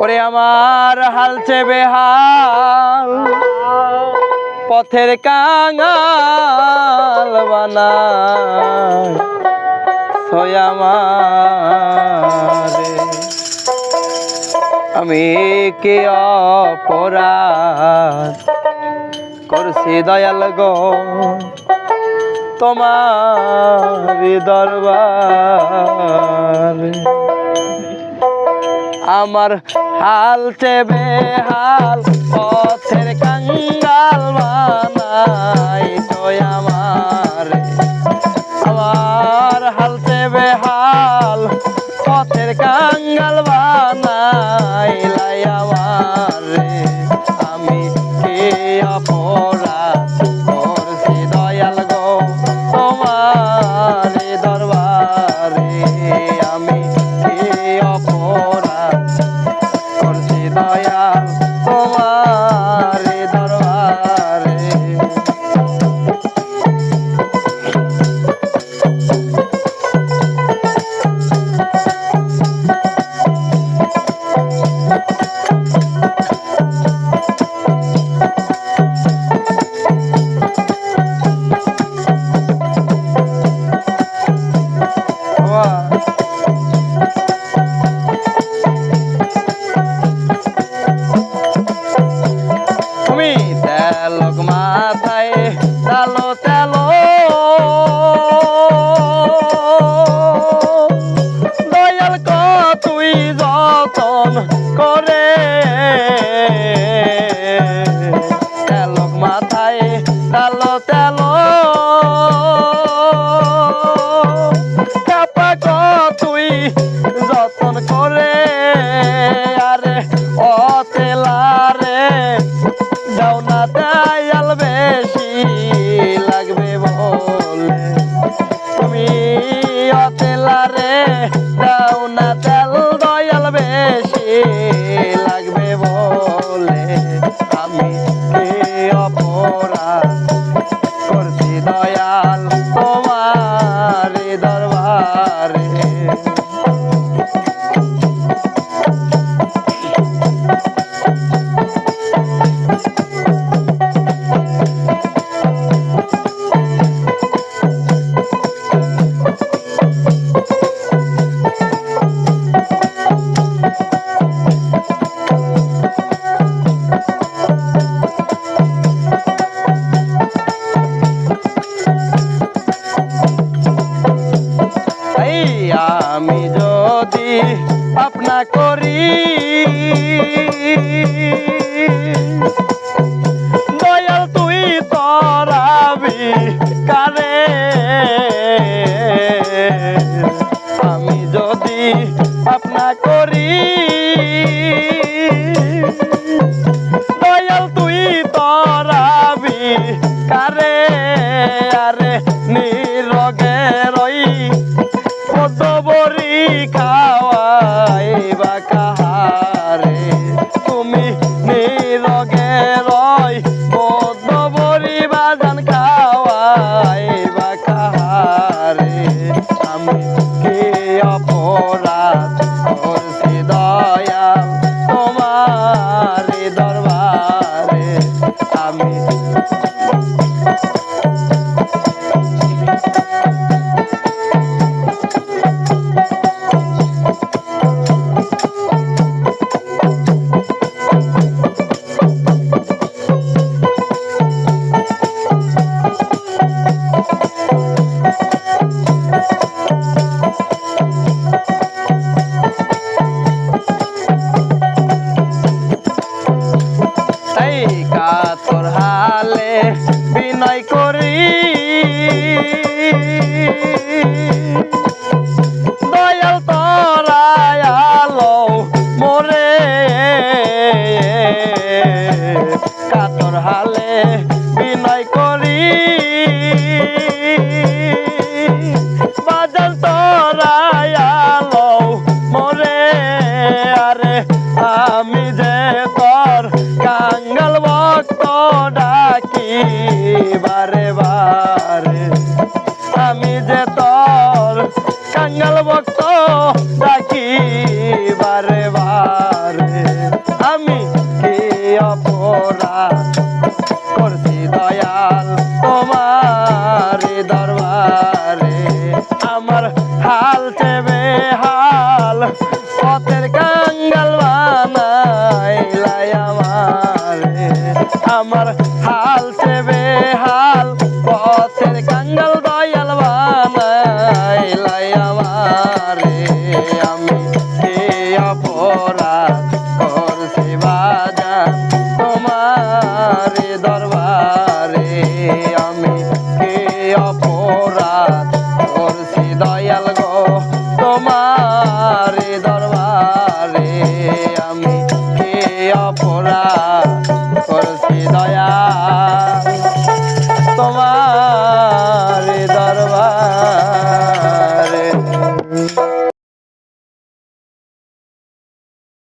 ওরে আমার হালছে বেহাল, পথের কাঙাল বানায়। আমি কে অপরাধ করছি দয়াল গো? তোমার দরবার আমার হাল চেবে হাল, পথের কাঙ্গাল বানাই তোয় আমার। আমার হাল চেবে হাল, পথের কাঙ্গাল বানাই লাই আমার গেল। করি। দয়াল, তুই তরাবি কারে? আমি যদি আপনা করি, দয়াল, তুই তরাবি কারে? আরে, নিরগের কাতর হালে বিনয় বারে বারে। আমি যে তোর কাঙ্গাল ভক্ত, ডাকি বারে বারে। আমি কি অপরা করছি দয়াল তোমার দরবারে? আমার হাল চেবে হাল পথের কাঙ্গাল বানাইলাই আমার। আমার আমারে আমি কে অপরাধ করছি বাজান তোমার দরবারে আমি কে অপরাধ